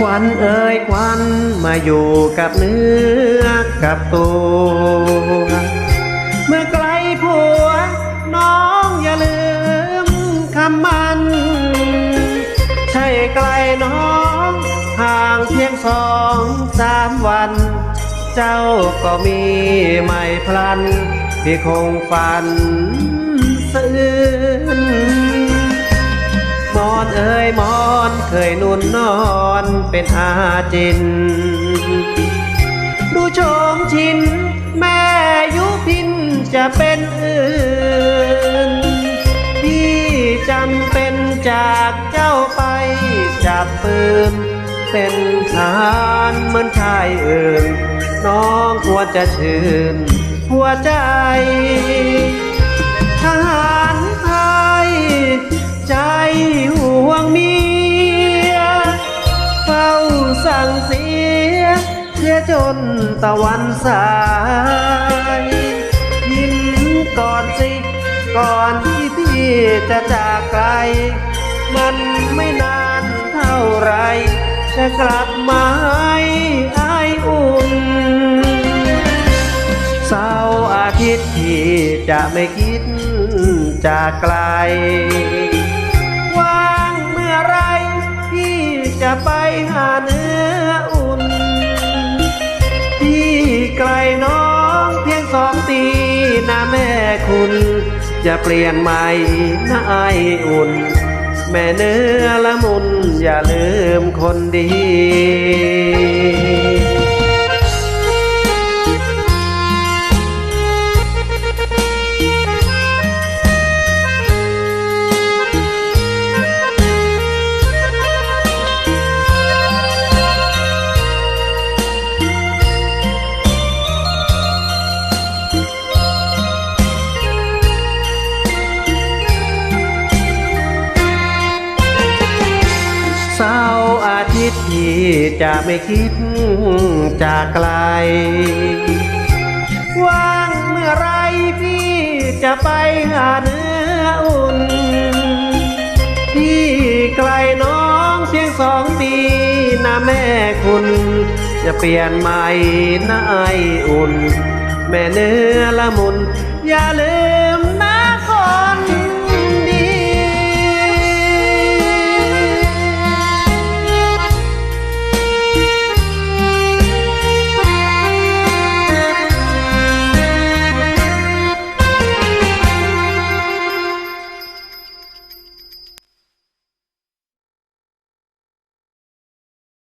ควันเอ่ยควันมาอยู่กับเนื้อกับตัวเมื่อไกลผัว น้องอย่าลืมคำมัน ใช่ไกลน้องห่างเพียงสองสามวัน เจ้าก็มีไม่พลัน ที่คงฝันซื่อ เอ่ยมอนเคยนุ่นนอนเป็นอาจิน ดูโฉมชิน แม่ยุพินจะเป็นอื่นที่จำเป็นจากเจ้าไปจับปืน เป็นทหารเหมือนชายอื่น น้องควรจะชื่น หัวใจทหาร ยจนตะวันสาย ยิ้มก่อนสิ ก่อนที่พี่จะจากไกล มันไม่นานเท่าไร จะกลับมาให้อายอุ่นเสาร์อาทิตย์ที่จะไม่คิดจากไกล สองปีนะแม่คุณ จะเปลี่ยนใหม่นะไอายอุ่น แม่เนื้อละมุนอย่าลืมคนดี ตย์ที่จะไม่คิดจากไกล ว่างเมื่อไรพี่จะไปหาเนื้ออุ่น ที่ไกลน้องเพียงสองปีนะแม่คุณ จะเปลี่ยนใหม่นะไออุ่น แม่เนื้อละมุน อย่าลื